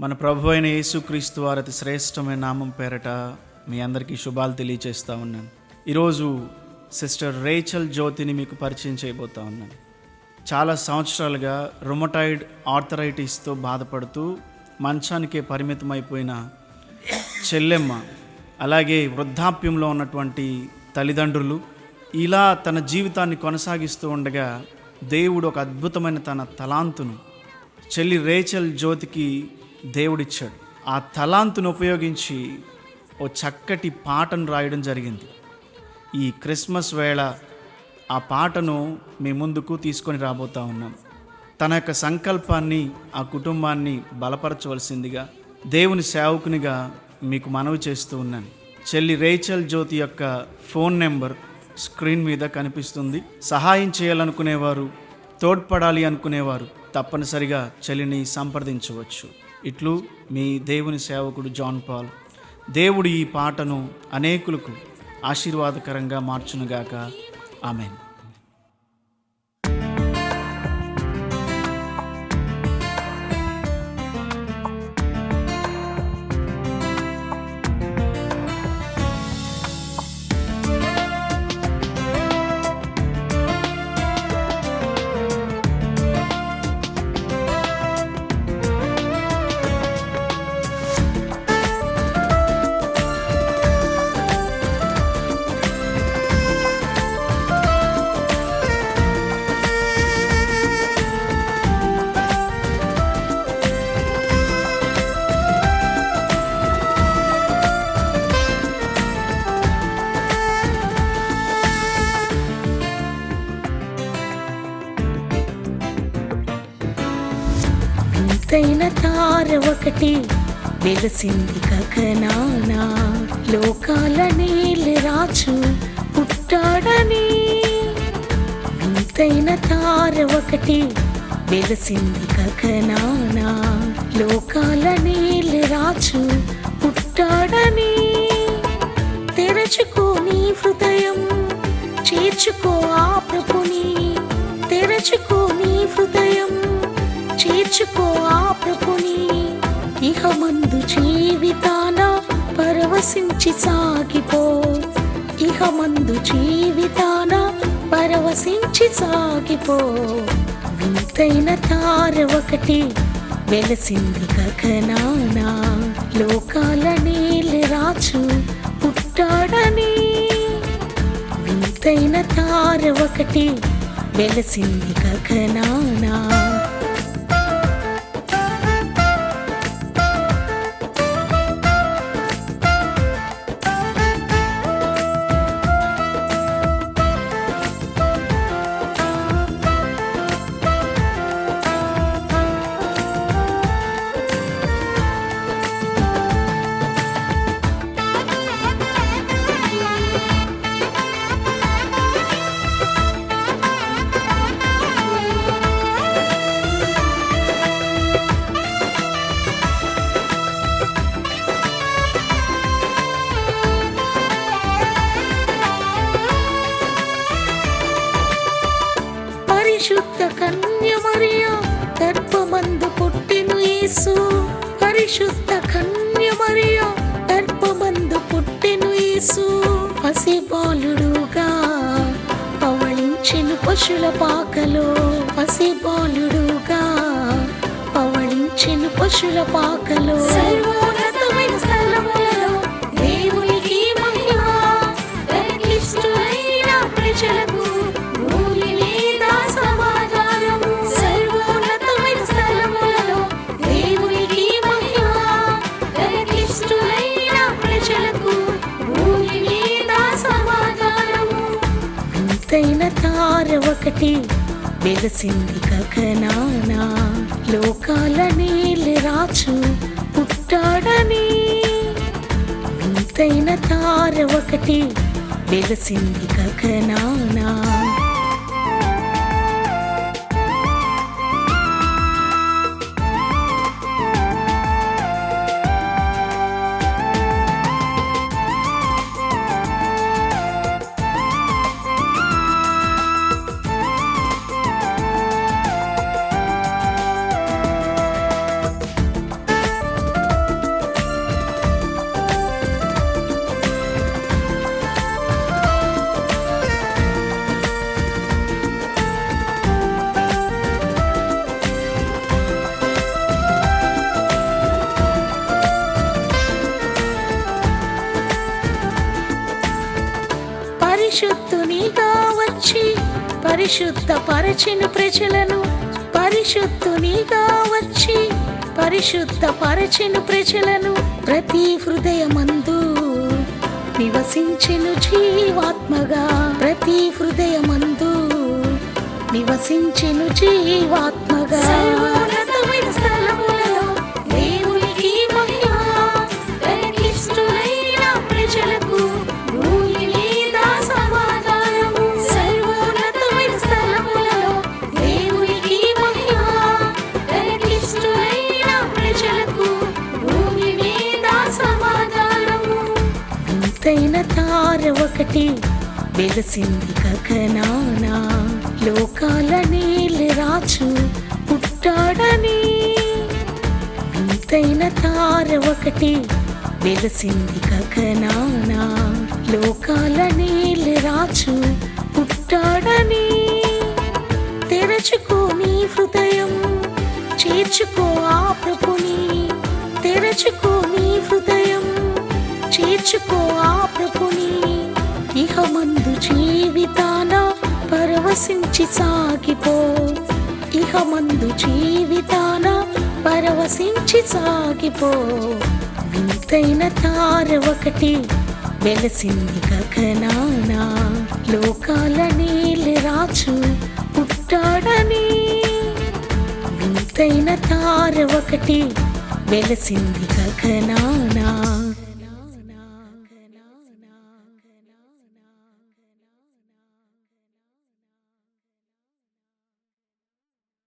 మన ప్రభు అయిన యేసుక్రీస్తు వారి అతి శ్రేష్టమైన నామం పేరట మీ అందరికీ శుభాలు తెలియచేస్తా ఉన్నాను. ఈరోజు సిస్టర్ రేచల్ జ్యోతిని మీకు పరిచయం చేయబోతా ఉన్నాను. చాలా సంవత్సరాలుగా రొమటాయిడ్ ఆర్థరైటిస్తో బాధపడుతూ మంచానికే పరిమితమైపోయిన చెల్లెమ్మ అలాగే వృద్ధాప్యంలో ఉన్నటువంటి తల్లిదండ్రులు ఇలా తన జీవితాన్ని కొనసాగిస్తూ ఉండగా దేవుడు ఒక అద్భుతమైన తన తలాంతును. చెల్లి రేచల్ జ్యోతికి దేవుడిచ్చాడు. ఆ తలాంతును ఉపయోగించి ఓ చక్కటి పాటను రాయడం జరిగింది. ఈ క్రిస్మస్ వేళ ఆ పాటను మీ ముందుకు తీసుకొని రాబోతా ఉన్నాం. తన యొక్క సంకల్పాన్ని ఆ కుటుంబాన్ని బలపరచవలసిందిగా దేవుని సేవకునిగా మీకు మనవి చేస్తూ ఉన్నాను. చెల్లి రేచల్ జ్యోతి యొక్క ఫోన్ నెంబర్ స్క్రీన్ మీద కనిపిస్తుంది. సహాయం చేయాలనుకునేవారు తోడ్పడాలి అనుకునేవారు తప్పనిసరిగా చెల్లిని సంప్రదించవచ్చు. ఇట్లు మీ దేవుని సేవకుడు జాన్ పాల్. దేవుడు ఈ పాటను అనేకులకు ఆశీర్వాదకరంగా మార్చునుగాక. ఆమెన్. ఎత్తైన తార ఒకటి వెలసింది గగనాన. లోకాల నీళ్ళ రాజు పుట్టాడని. వింతైన తార ఒకటి వెలసింది గగనాన. లోకాల నీళ్ళ రాజు పుట్టాడని. తెరచుకో నీ హృదయం చేర్చుకో ఆ ప్రభుని. తెరచుకో నీ హృదయం నేర్చుకో ఆపుకుని ప్రభుని. ఇహ మందు జీవితాన పరవశించి సాగిపో. ఇహ మందు జీవితాన పరవశించి సాగిపో. వింతైన తార ఒకటి వెలసింది గగనాన. లోకాల నీళ్ళు రాచు పుట్టాడని. వింతైన తార ఒకటి వెలసింది గగనానా. మరియా గర్భమందు పుట్టిను యేసు. పరిశుద్ధ కన్య మరియా. గర్భమందు పుట్టిను యేసు. పసిబాలుడుగా పవళించెను పశుల పాకలో. పసిబాలుడుగా పవళించెను పశుల పాకలో. సర్వోన్నతమైన ఎత్తైన తార ఒకటి వెలసింది గగనాన. లోకాల నీళ్ళ రాజు పుట్టాడని. వింతైన తార ఒకటి వెలసింది గగనానా. పరిశుద్ధ పరిచిన ప్రజలను పరిశుద్ధునిగా వచ్చి పరిశుద్ధ పరిచిన ప్రజలను ప్రతి హృదయమందు నివసించెను జీవాత్మగా. ప్రతి హృదయమందు నివసించెను జీవాత్మగా. ఎత్తైన తార ఒకటి వెలసింది గగనాన. లోకాల నీళ్ళు రాజు పుట్టాడని. వింతైన తార ఒకటి వెలసింది గగనాన. లోకాల నీళ్ళు రాజు పుట్టాడని. తెరచుకో నీ హృదయం చేర్చుకో ఆ ప్రభుని. తెరచుకో నీ హృదయం. చేర్చుకో ఆ ప్రభుని. ఇహమందు జీవితాన పరవశించి సాగిపో. ఇహమందు జీవితాన పరవశించి సాగిపో. వింతైన తార ఒకటి వెలసింది గగనాన లోకాల నీళ్ళు రాజు పుట్టాడని. వింతైన తార ఒకటి వెలసింది గగనానా